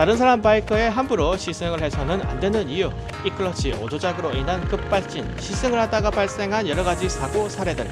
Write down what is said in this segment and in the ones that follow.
다른 사람 바이크에 함부로 시승을 해서는 안 되는 이유, 이 클러치 오조작으로 인한 급발진, 시승을 하다가 발생한 여러 가지 사고 사례들.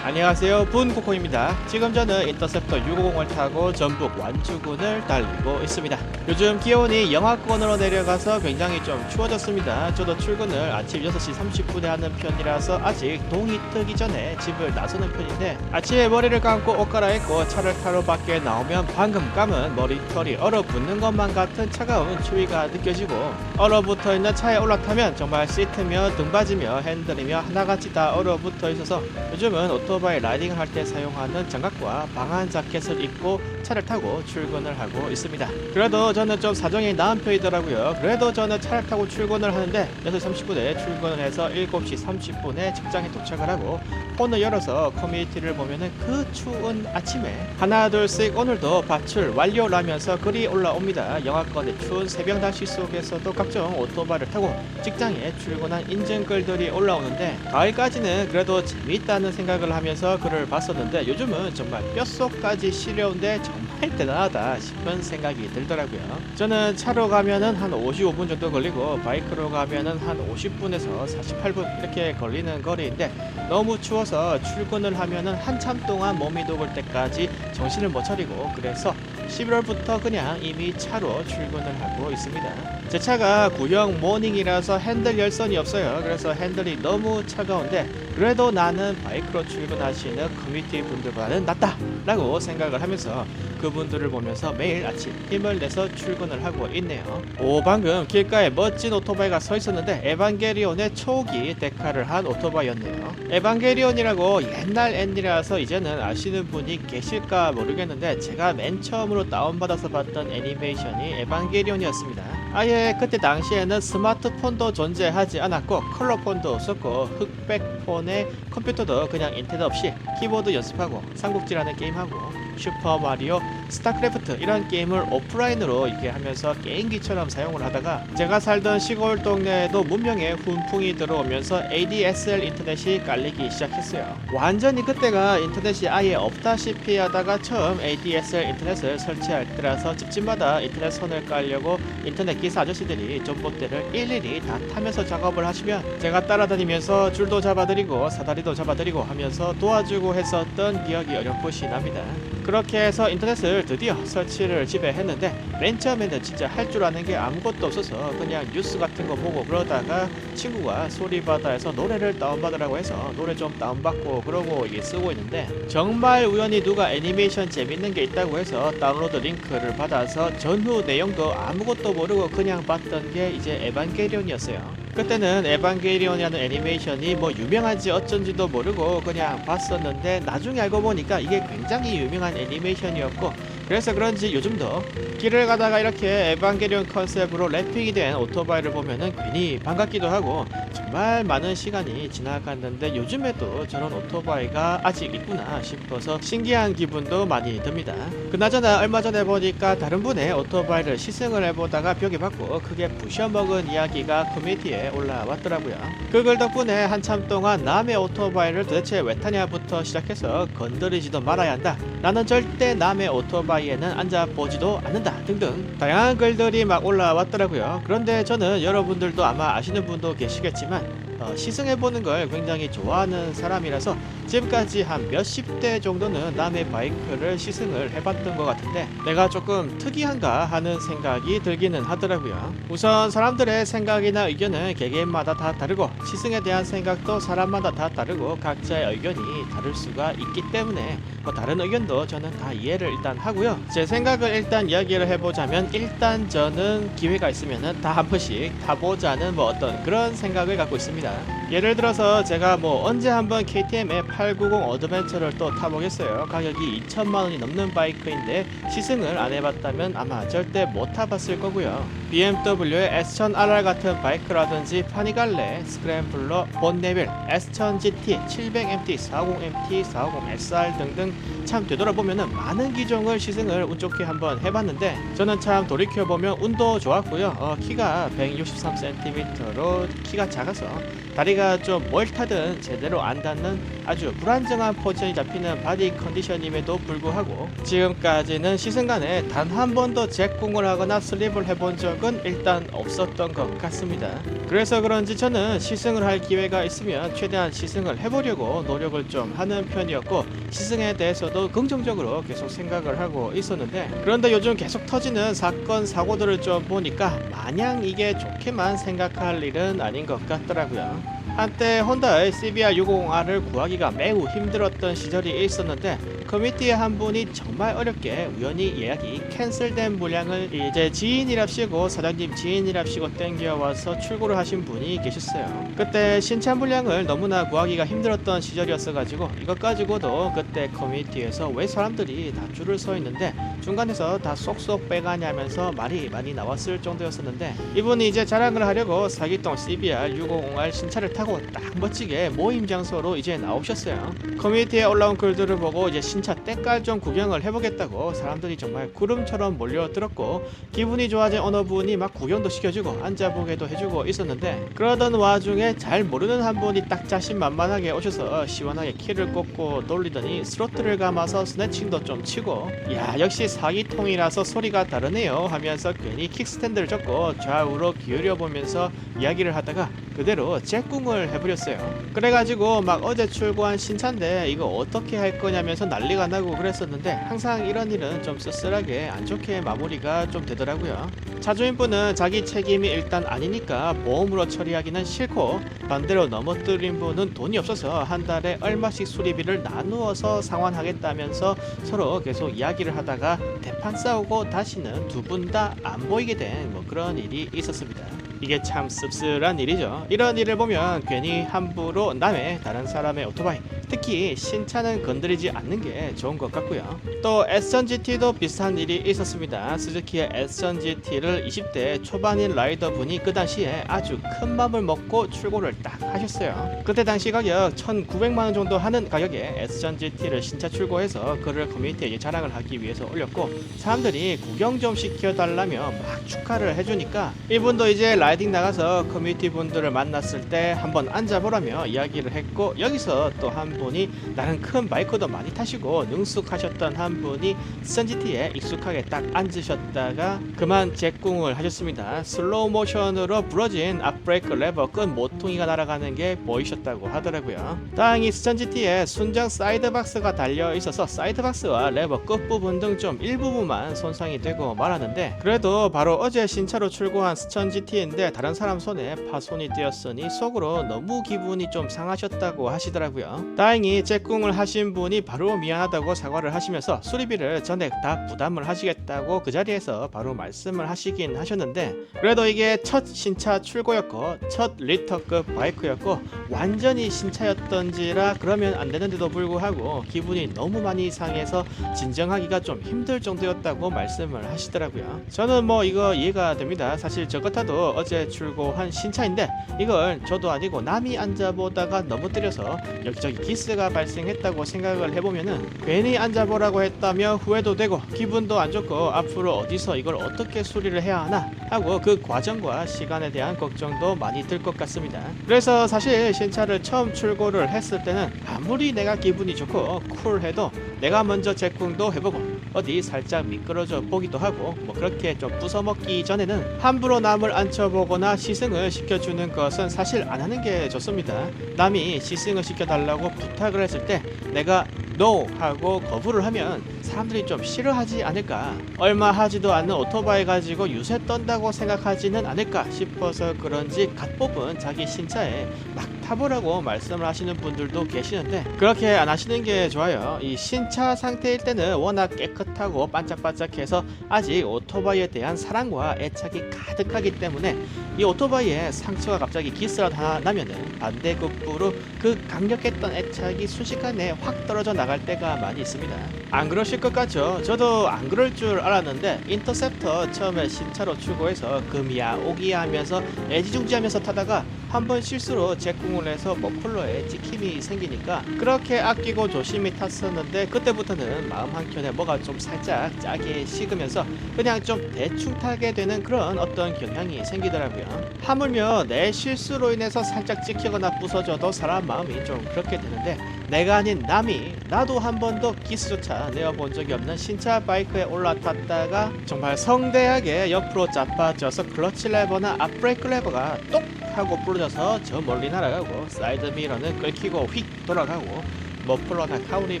안녕하세요. 분코코입니다. 지금 저는 인터셉터 650을 타고 전북 완주군을 달리고 있습니다 요즘 기온이 영하권으로 내려가서 굉장히 좀 추워졌습니다 저도 출근을 아침 6시 30분에 하는 편이라서 아직 동이 트기 전에 집을 나서는 편인데 아침에 머리를 감고 옷 갈아입고 차를 타러 밖에 나오면 방금 감은 머리털이 얼어붙는 것만 같은 차가운 추위가 느껴지고 얼어붙어 있는 차에 올라타면 정말 시트며 등받이며 핸들이며 하나같이 다 얼어붙어 있어서 요즘은 오토바이 라이딩을 할 때 사용하는 장갑과 방한 자켓을 입고 차를 타고 출근을 하고 있습니다. 그래도 저는 좀 사정이 나은 편이더라고요. 그래도 저는 차를 타고 출근을 하는데 6시 30분에 출근을 해서 7시 30분에 직장에 도착을 하고 폰을 열어서 커뮤니티를 보면은 그 추운 아침에 하나 둘씩 오늘도 바출 완료라면서 글이 올라옵니다. 영하권의 추운 새벽 날씨 속에서도 각종 오토바이를 타고 직장에 출근한 인증글들이 올라오는데 가을까지는 그래도 재미있다는 생각을 하면서 글을 봤었는데 요즘은 정말 뼛속까지 시려운데 정말 대단하다 싶은 생각이 들더라고요. 저는 차로 가면은 한 55분 정도 걸리고 바이크로 가면은 한 50분에서 48분 이렇게 걸리는 거리인데 너무 추워서 출근을 하면은 한참 동안 몸이 녹을 때까지 정신을 못 차리고 그래서 11월부터 그냥 이미 차로 출근을 하고 있습니다. 제 차가 구형 모닝이라서 핸들 열선이 없어요. 그래서 핸들이 너무 차가운데 그래도 나는 바이크로 출근하시는 커뮤니티 분들보다는 낫다 라고 생각을 하면서 그분들을 보면서 매일 아침 힘을 내서 출근을 하고 있네요. 오 방금 길가에 멋진 오토바이가 서 있었는데 에반게리온의 초기 데카를 한 오토바이였네요. 에반게리온이라고 옛날 앤이라서 이제는 아시는 분이 계실까 모르겠는데 제가 맨 처음으로 다운받아서 봤던 애니메이션이 에반게리온이었습니다. 아예 그때 당시에는 스마트폰도 존재하지 않았고 컬러폰도 없었고 흑백폰에 컴퓨터도 그냥 인터넷 없이 키보드 연습하고 삼국지라는 게임하고 슈퍼 마리오, 스타크래프트 이런 게임을 오프라인으로 이렇게 하면서 게임기처럼 사용을 하다가 제가 살던 시골 동네에도 문명의 훈풍이 들어오면서 ADSL 인터넷이 깔리기 시작했어요. 완전히 그때가 인터넷이 아예 없다시피 하다가 처음 ADSL 인터넷을 설치할 때라서 집집마다 인터넷 선을 깔려고 인터넷 기사 아저씨들이 전봇대를 일일이 다 타면서 작업을 하시면 제가 따라다니면서 줄도 잡아드리고 사다리도 잡아드리고 하면서 도와주고 했었던 기억이 어렴풋이 납니다. 그렇게 해서 인터넷을 드디어 설치를 집에 했는데 맨 처음에는 진짜 할 줄 아는 게 아무것도 없어서 그냥 뉴스 같은 거 보고 그러다가 친구가 소리바다에서 노래를 다운받으라고 해서 노래 좀 다운받고 그러고 이게 쓰고 있는데 정말 우연히 누가 애니메이션 재밌는 게 있다고 해서 다운로드 링크를 받아서 전후 내용도 아무것도 모르고 그냥 봤던 게 이제 에반게리온이었어요. 그때는 에반게리온이라는 애니메이션이 뭐 유명한지 어쩐지도 모르고 그냥 봤었는데 나중에 알고 보니까 이게 굉장히 유명한 애니메이션이었고 그래서 그런지 요즘도 길을 가다가 이렇게 에반게리온 컨셉으로 랩핑이 된 오토바이를 보면은 괜히 반갑기도 하고 정말 많은 시간이 지나갔는데 요즘에도 저런 오토바이가 아직 있구나 싶어서 신기한 기분도 많이 듭니다. 그나저나 얼마 전에 보니까 다른 분의 오토바이를 시승을 해보다가 벽에 받고 크게 부셔먹은 이야기가 커뮤니티에 올라왔더라고요. 그글 덕분에 한참 동안 남의 오토바이를 도대체 왜 타냐부터 시작해서 건드리지도 말아야 한다. 나는 절대 남의 오토바이에는 앉아보지도 않는다. 등등 다양한 글들이 막 올라왔더라고요. 그런데 저는 여러분들도 아마 아시는 분도 계시겠지만 어, 시승해보는 걸 굉장히 좋아하는 사람이라서 지금까지 한 몇십 대 정도는 남의 바이크를 시승을 해봤던 것 같은데 내가 조금 특이한가 하는 생각이 들기는 하더라고요. 우선 사람들의 생각이나 의견은 개개인마다 다 다르고 시승에 대한 생각도 사람마다 다 다르고 각자의 의견이 다를 수가 있기 때문에 뭐 다른 의견도 저는 다 이해를 일단 하고요. 제 생각을 일단 이야기를 해보자면 일단 저는 기회가 있으면은 다한 번씩 타보자는 뭐 어떤 그런 생각을 갖고 있습니다. 对。 예를 들어서 제가 뭐 언제 한번 KTM의 890 어드벤처를 또 타보겠어요. 가격이 2천만 원이 넘는 바이크인데 시승을 안 해봤다면 아마 절대 못 타봤을 거고요. BMW의 S1000RR 같은 바이크라든지 파니갈레, 스크램블러, 본네빌, S1000 GT, 700MT, 450MT, 450SR 등등 참 되돌아보면은 많은 기종을 시승을 운 좋게 한번 해봤는데 저는 참 돌이켜보면 운도 좋았고요. 어, 키가 163cm로 키가 작아서 다리가 자기가 좀 뭘 타든 제대로 안 닿는 아주 불안정한 포지션이 잡히는 바디 컨디션임에도 불구하고 지금까지는 시승간에 단 한 번도 잭궁을 하거나 슬립을 해본 적은 일단 없었던 것 같습니다. 그래서 그런지 저는 시승을 할 기회가 있으면 최대한 시승을 해보려고 노력을 좀 하는 편이었고 시승에 대해서도 긍정적으로 계속 생각을 하고 있었는데 그런데 요즘 계속 터지는 사건 사고들을 좀 보니까 마냥 이게 좋게만 생각할 일은 아닌 것 같더라고요. 한때 혼다의 CBR650R을 구하기가 매우 힘들었던 시절이 있었는데 커미티의 한 분이 정말 어렵게 우연히 예약이 캔슬된 물량을 이제 지인이랍시고 사장님 지인이랍시고 땡겨와서 출고를 하신 분이 계셨어요. 그때 신차 물량을 너무나 구하기가 힘들었던 시절이었어가지고 이것 가지고도 그때 커뮤니티에서 왜 사람들이 다 줄을 서 있는데 중간에서 다 쏙쏙 빼가냐면서 말이 많이 나왔을 정도였었는데 이분이 이제 자랑을 하려고 사기동 CBR 650R 신차를 타고 딱 멋지게 모임 장소로 이제 나오셨어요. 커뮤니티에 올라온 글들을 보고 이제 신차 때깔 좀 구경을 해보겠다고 사람들이 정말 구름처럼 몰려들었고 기분이 좋아진 어느 분이 막 구경도 시켜주고 앉아보게도 해주고 있었는데 그러던 와중에 잘 모르는 한 분이 딱 자신만만하게 오셔서 시원하게 키를 꽂고 놀리더니 스로틀을 감아서 스네칭도 좀 치고 야 역시 사기통이라서 소리가 다르네요. 하면서 괜히 킥스탠드를 접고 좌우로 기울여 보면서 이야기를 하다가 그대로 잭궁을 해버렸어요. 그래가지고 막 어제 출고한 신차인데 이거 어떻게 할 거냐면서 난리가 나고 그랬었는데 항상 이런 일은 좀 쓸쓸하게 안 좋게 마무리가 좀 되더라고요. 차주인분은 자기 책임이 일단 아니니까 보험으로 처리하기는 싫고 반대로 넘어뜨린 분은 돈이 없어서 한 달에 얼마씩 수리비를 나누어서 상환하겠다면서 서로 계속 이야기를 하다가 대판 싸우고 다시는 두 분 다 안 보이게 된 뭐 그런 일이 있었습니다. 이게 참 씁쓸한 일이죠. 이런 일을 보면 괜히 함부로 남의 다른 사람의 오토바이, 특히 신차는 건드리지 않는 게 좋은 것 같고요. 또 에스전 GT도 비슷한 일이 있었습니다. 스즈키의 에스전 GT를 20대 초반인 라이더 분이 그 당시에 아주 큰 맘을 먹고 출고를 딱 하셨어요. 그때 당시 가격 1,900만 원 정도 하는 가격에 에스전 GT를 신차 출고해서 그를 커뮤니티에 자랑을 하기 위해서 올렸고 사람들이 구경 좀 시켜달라며 막 축하를 해주니까 이분도 이제 라이딩 나가서 커뮤니티 분들을 만났을 때 한번 앉아보라며 이야기를 했고 여기서 또한 분이 나는 큰 바이크도 많이 타시고 능숙하셨던 한 분이 선지티에 익숙하게 딱 앉으셨다가 그만 잭궁을 하셨습니다. 슬로우 모션으로 부러진 앞브레이크 레버 끈 모퉁이가 날아가는 게 보이셨다고 하더라고요. 다행히 스턴지티에 순정 사이드박스가 달려 있어서 사이드박스와 레버 끝부분 등 좀 일부분만 손상이 되고 말았는데 그래도 바로 어제 신차로 출고한 스천 GT인데 다른 사람 손에 파손이 되었으니 속으로 너무 기분이 좀 상하셨다고 하시더라고요. 다행히 잭궁을 하신 분이 바로 미안하다고 사과를 하시면서 수리비를 전액 다 부담을 하시겠다고 그 자리에서 바로 말씀을 하시긴 하셨는데 그래도 이게 첫 신차 출고였고 첫 리터급 바이크였고 완전히 신차였던지라 그러면 안 되는데도 불구하고 기분이 너무 많이 상해서 진정하기가 좀 힘들 정도였다고 말씀을 하시더라고요. 저는 뭐 이거 이해가 됩니다. 사실 저 같아도 어제 출고한 신차인데 이걸 저도 아니고 남이 앉아보다가 넘어뜨려서 여기저기 기 스가 발생했다고 생각을 해보면은 괜히 앉아보라고 했다며 후회도 되고 기분도 안 좋고 앞으로 어디서 이걸 어떻게 수리를 해야 하나 하고 그 과정과 시간에 대한 걱정도 많이 들 것 같습니다. 그래서 사실 신차를 처음 출고를 했을 때는 아무리 내가 기분이 좋고 쿨해도 내가 먼저 제궁도 해보고 어디 살짝 미끄러져 보기도 하고 뭐 그렇게 좀 부숴먹기 전에는 함부로 남을 앉혀보거나 시승을 시켜주는 것은 사실 안 하는 게 좋습니다. 남이 시승을 시켜달라고 부탁을 했을 때 내가 NO 하고 거부를 하면 사람들이 좀 싫어하지 않을까 얼마 하지도 않는 오토바이 가지고 유세 떤다고 생각하지는 않을까 싶어서 그런지 갓 뽑은 자기 신차에 막 타보라고 말씀을 하시는 분들도 계시는데 그렇게 안 하시는 게 좋아요. 이 신차 상태일 때는 워낙 깨끗하고 반짝반짝해서 아직 오토바이에 대한 사랑과 애착이 가득하기 때문에 이 오토바이에 상처가 갑자기 하나 나면은 반대급부로 그 강력했던 애착이 순식간에 확 떨어져 나갈 때가 많이 있습니다 안 그러실 것 같죠? 저도 안 그럴 줄 알았는데 인터셉터 처음에 신차로 출고해서 금이야 오기야 하면서 애지중지하면서 타다가 한 번 실수로 제공을 해서 머플러에 찍힘이 생기니까 그렇게 아끼고 조심히 탔었는데 그때부터는 마음 한켠에 뭐가 좀 살짝 짜게 식으면서 그냥 좀 대충 타게 되는 그런 어떤 경향이 생기더라고요. 하물며 내 실수로 인해서 살짝 찍히거나 부서져도 사람 마음이 좀 그렇게 되는데 내가 아닌 남이 나도 한 번도 기스조차 내어본 적이 없는 신차 바이크에 올라탔다가 정말 성대하게 옆으로 자빠져서 클러치 레버나 앞브레이크 레버가 똑 하고 부러져서 저 멀리 날아가고 사이드 미러는 끓기고 휙 돌아가고 머플러나 카울이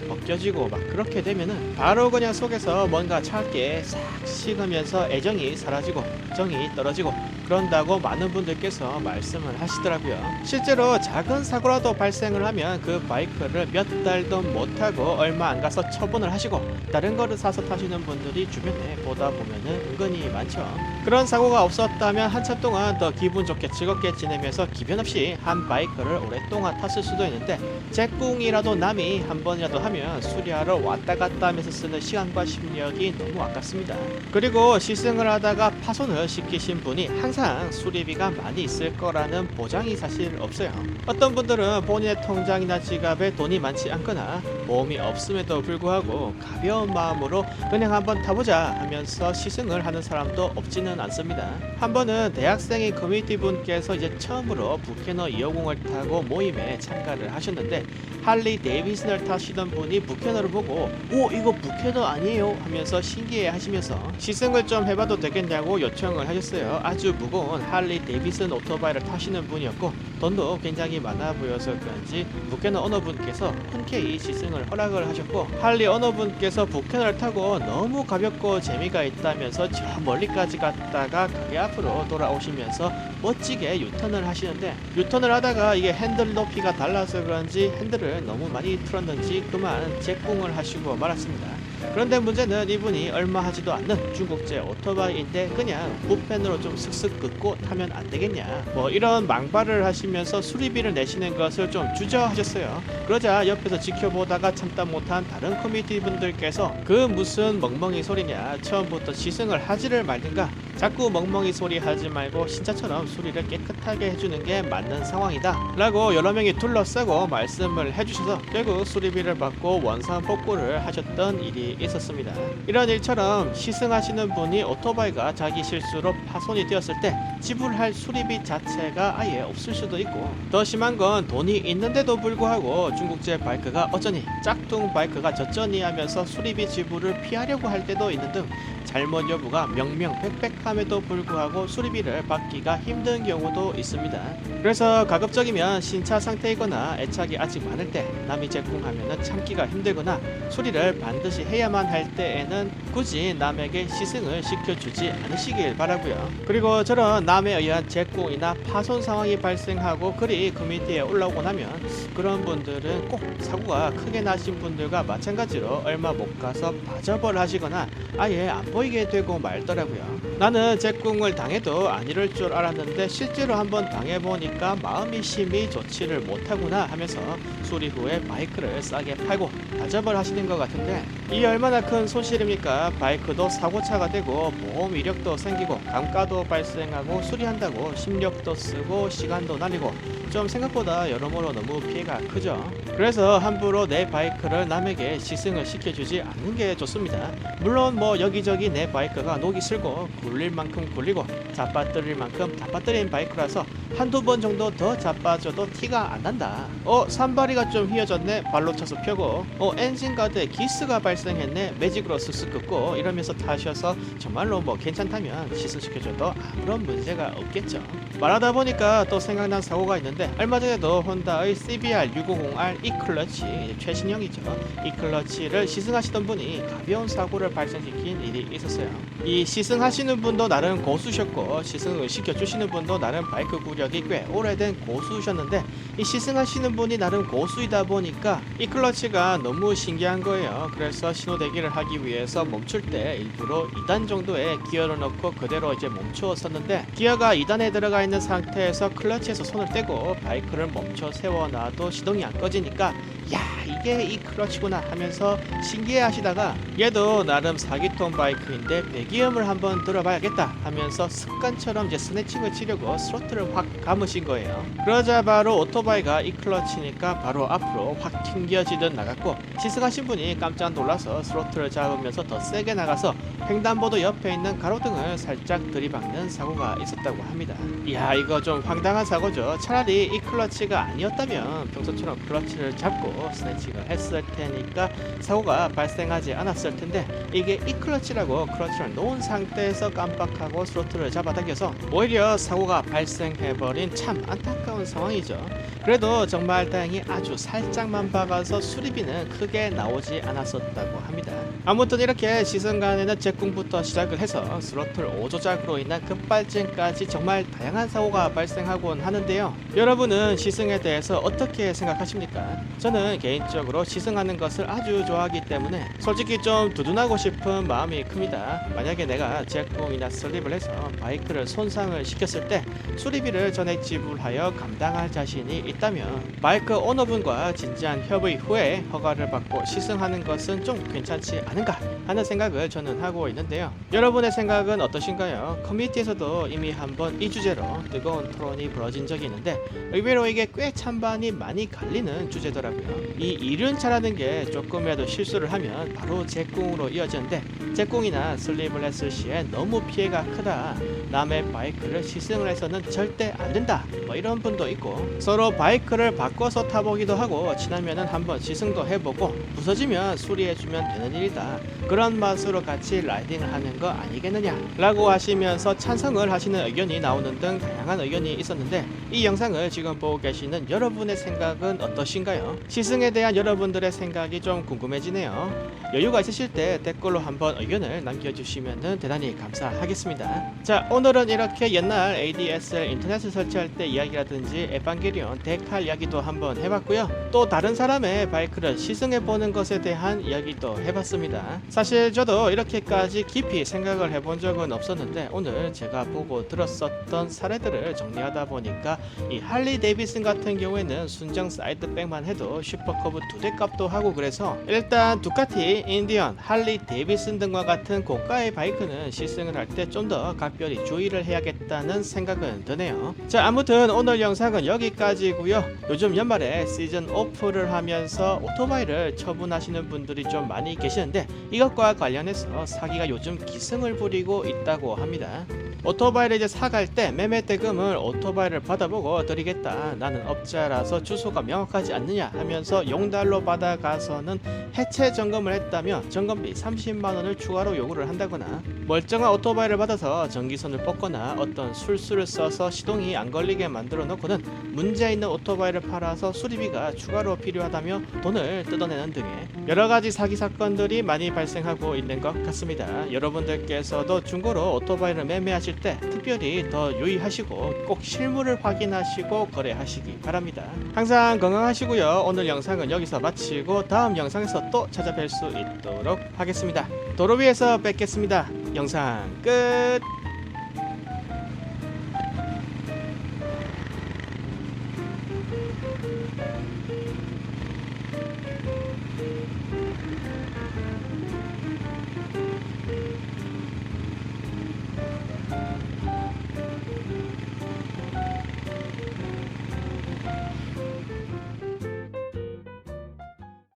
벗겨지고 막 그렇게 되면은 바로 그냥 속에서 뭔가 차갑게 싹 식으면서 애정이 사라지고 정이 떨어지고 그런다고 많은 분들께서 말씀을 하시더라고요. 실제로 작은 사고라도 발생을 하면 그 바이크를 몇 달도 못 타고 얼마 안 가서 처분을 하시고 다른 거를 사서 타시는 분들이 주변에 보다 보면은 은근히 많죠. 그런 사고가 없었다면 한참 동안 더 기분 좋게 즐겁게 지내면서 기변 없이 한 바이크를 오랫동안 탔을 수도 있는데 제꿍이라도 남 이한 번이라도 하면 수리하러 왔다 갔다 하면서 쓰는 시간과 심력이 너무 아깝습니다. 그리고 시승을 하다가 파손을 시키신 분이 항상 수리비가 많이 있을 거라는 보장이 사실 없어요. 어떤 분들은 본인의 통장이나 지갑에 돈이 많지 않거나 보험이 없음에도 불구하고 가벼운 마음으로 그냥 한번 타보자 하면서 시승을 하는 사람도 없지는 않습니다. 한 번은 대학생인 커뮤니티 분께서 이제 처음으로 부캐너 250을 타고 모임에 참가를 하셨는데 할리 데이비슨을 타시던 분이 부캐너를 보고 오 이거 부캐너 아니에요? 하면서 신기해 하시면서 시승을 좀 해봐도 되겠냐고 요청을 하셨어요. 아주 무거운 할리 데이비슨 오토바이를 타시는 분이었고 돈도 굉장히 많아 보여서 그런지 부캐너 오너분께서 흔쾌히 시승을 허락을 하셨고 할리 오너분께서 부캐너를 타고 너무 가볍고 재미가 있다면서 저 멀리까지 갔다가 가게 앞으로 돌아오시면서 멋지게 유턴을 하시는데 유턴을 하다가 이게 핸들 높이가 달라서 그런지 핸들을 너무 많이 틀었는지 그만 제공을 하시고 말았습니다. 그런데 문제는 이분이 얼마 하지도 않는 중국제 오토바이인데 그냥 부펜으로 좀 슥슥 긋고 타면 안 되겠냐. 뭐 이런 망발을 하시면서 수리비를 내시는 것을 좀 주저하셨어요. 그러자 옆에서 지켜보다가 참다 못한 다른 커뮤니티 분들께서 그 무슨 멍멍이 소리냐 처음부터 시승을 하지를 말든가 자꾸 멍멍이 소리 하지 말고 신차처럼 수리를 깨끗하게 해주는 게 맞는 상황이다. 라고 여러 명이 둘러싸고 말씀을 해주셔서 결국 수리비를 받고 원상 복구를 하셨던 일이 있었습니다. 이런 일처럼 시승하시는 분이 오토바이가 자기 실수로 파손이 되었을 때 지불할 수리비 자체가 아예 없을 수도 있고 더 심한 건 돈이 있는데도 불구하고 중국제 바이크가 어쩌니 짝퉁 바이크가 젖쩌니 하면서 수리비 지불을 피하려고 할 때도 있는 등 잘못 여부가 명명백백함에도 불구하고 수리비를 받기가 힘든 경우도 있습니다. 그래서 가급적이면 신차 상태이거나 애착이 아직 많을 때 남이 제공하면 참기가 힘들거나 수리를 반드시 해야만 할 때에는 굳이 남에게 시승을 시켜주지 않으시길 바라고요. 그리고 저런 남에 의한 제공이나 파손 상황이 발생하고 글이 커뮤니티에 올라오고 나면 그런 분들은 꼭 사고가 크게 나신 분들과 마찬가지로 얼마 못 가서 봐저벌 하시거나 아예 안 보 이게 되고 말더라고요. 나는 제꿍을 당해도 안 이럴 줄 알았는데 실제로 한번 당해보니까 마음이 심히 좋지를 못하구나 하면서 수리 후에 바이크를 싸게 팔고 봐저벌 하시는 것 같은데 이 얼마나 큰 손실입니까? 바이크도 사고차가 되고 보험 이력도 생기고 감가도 발생하고 수리한다고 심력도 쓰고 시간도 날리고 좀 생각보다 여러모로 너무 피해가 크죠. 그래서 함부로 내 바이크를 남에게 시승을 시켜주지 않는 게 좋습니다. 물론 뭐 여기저기 내 바이크가 녹이 슬고 굴릴 만큼 굴리고 자빠뜨릴 만큼 자빠뜨린 바이크라서 한두 번 정도 더 자빠져도 티가 안 난다. 어 산발이가 좀 휘어졌네 발로 쳐서 펴고 어 엔진 가드에 기스가 발생했네 매직으로 쓱쓱 긋고 이러면서 타셔서 정말로 뭐 괜찮다면 시승시켜줘도 아무런 문제가 없겠죠. 말하다 보니까 또 생각난 사고가 있는데 얼마 전에도 혼다의 CBR 650R 이클러치 최신형이죠. 이 클러치를 시승하시던 분이 가벼운 사고를 발생시킨 일이 있었어요. 이 시승하시는 분도 나름 고수셨고 시승을 시켜주시는 분도 나름 바이크 구력이 꽤 오래된 고수셨는데 이 시승하시는 분이 나름 고수이다 보니까 이 클러치가 너무 신기한 거예요. 그래서 신호 대기를 하기 위해서 멈출 때 일부러 2단 정도의 기어를 넣고 그대로 이제 멈추었었는데 기어가 2단에 들어가 있는 상태에서 클러치에서 손을 떼고 바이크를 멈춰 세워놔도 시동이 안 꺼지니까 야 이게 이 클러치구나 하면서 신기해 하시다가 얘도 나름 4기통 바이크인데 배기음을 한번 들어봐야겠다 하면서 습관처럼 이제 스네칭을 치려고 스로틀을 확 감으신 거예요 그러자 바로 오토바이가 이 클러치니까 바로 앞으로 확 튕겨지듯 나갔고 시승하신 분이 깜짝 놀라서 스로틀을 잡으면서 더 세게 나가서 횡단보도 옆에 있는 가로등을 살짝 들이박는 사고가 있었다고 합니다. 이야 이거 좀 황당한 사고죠. 차라리 이 클러치가 아니었다면 평소처럼 클러치를 잡고 스네칭을 했을 테니까 사고가 발생하지 않았을 텐데 이게 이 클러치라고 클러치를 놓은 상태에서 깜빡하고 스로틀을 잡아당겨서 오히려 사고가 발생해버린 참 안타까운 상황이죠. 그래도 정말 다행히 아주 살짝만 박아서 수리비는 크게 나오지 않았었다고 합니다. 아무튼 이렇게 시승간에는 제궁부터 시작을 해서 스로틀 5조작으로 인한 급발진까지 정말 다양한 사고가 발생하곤 하는데요. 여러분은 시승에 대해서 어떻게 생각하십니까? 저는 개인적으로 시승하는 것을 아주 좋아하기 때문에 솔직히 좀 두둔하고 싶은 마음이 큽니다. 만약에 내가 제궁이나 슬립을 해서 바이크를 손상을 시켰을 때 수리비를 전액 지불하여 감당할 자신이 있다면 바이크 오너분과 진지한 협의 후에 허가를 받고 시승하는 것은 좀 괜찮지 않은가 하는 생각을 저는 하고 있는데요. 여러분의 생각은 어떠신가요? 커뮤니티에서도 이미 한번 이 주제로 뜨거운 토론이 벌어진 적이 있는데 의외로 이게 꽤 찬반이 많이 갈리는 주제더라고요. 이 이륜 차라는 게 조금이라도 실수를 하면 바로 제궁으로 이어지는데 제궁이나 슬립을 했을 시에 너무 피해가 크다. 남의 바이크를 시승을 해서는 절대 안 된다. 뭐 이런 분도 있고 서로 바이크를 바꿔서 타보기도 하고 지나면은 한번 시승도 해보고 부서지면 수리해주면 되는 일이다. 그런 맛으로 같이 라이딩을 하는 거 아니겠느냐? 라고 하시면서 찬성을 하시는 의견이 나오는 등 다양한 의견이 있었는데 이 영상을 지금 보고 계시는 여러분의 생각은 어떠신가요? 시승에 대한 여러분들의 생각이 좀 궁금해지네요. 여유가 있으실 때 댓글로 한번 의견을 남겨주시면 대단히 감사하겠습니다. 자 오늘은 이렇게 옛날 ADSL 인터넷을 설치할 때 이야기라든지 에반게리온 데칼 이야기도 한번 해봤고요. 또 다른 사람의 바이크를 시승해보는 것에 대한 이야기도 해봤습니다. 사실 저도 이렇게까지 깊이 생각을 해본 적은 없었는데 오늘 제가 보고 들었었던 사례들을 정리하다 보니까 이 할리 데이비슨 같은 경우에는 순정 사이드백만 해도 슈퍼커브 두 대 값도 하고 그래서 일단 두카티, 인디언, 할리 데이비슨 등과 같은 고가의 바이크는 시승을 할 때 좀 더 각별히 주의를 해야겠다는 생각은 드네요. 자 아무튼 오늘 영상은 여기까지고요. 요즘 연말에 시즌 오프를 하면서 오토바이를 처분하시는 분들이 좀 많이 계시는데 이것과 관련해서 사기가 요즘 기승을 부리고 있다고 합니다. 오토바이를 이제 사갈 때 매매 대금을 오토바이를 받아보고 드리겠다. 나는 업자라서 주소가 명확하지 않느냐 하면서 용달로 받아가서는 해체 점검을 했다며 점검비 30만 원을 추가로 요구를 한다거나 멀쩡한 오토바이를 받아서 전기선 을 뽑거나 어떤 술수를 써서 시동이 안 걸리게 만들어 놓고는 문제 있는 오토바이를 팔아서 수리비가 추가로 필요하다며 돈을 뜯어내는 등의 여러 가지 사기 사건들이 많이 발생하고 있는 것 같습니다. 여러분들께서도 중고로 오토바이를 매매하실 때 특별히 더 유의하시고 꼭 실물을 확인하시고 거래하시기 바랍니다. 항상 건강하시고요. 오늘 영상은 여기서 마치고 다음 영상에서 또 찾아뵐 수 있도록 하겠습니다. 도로 위에서 뵙겠습니다. 영상 끝.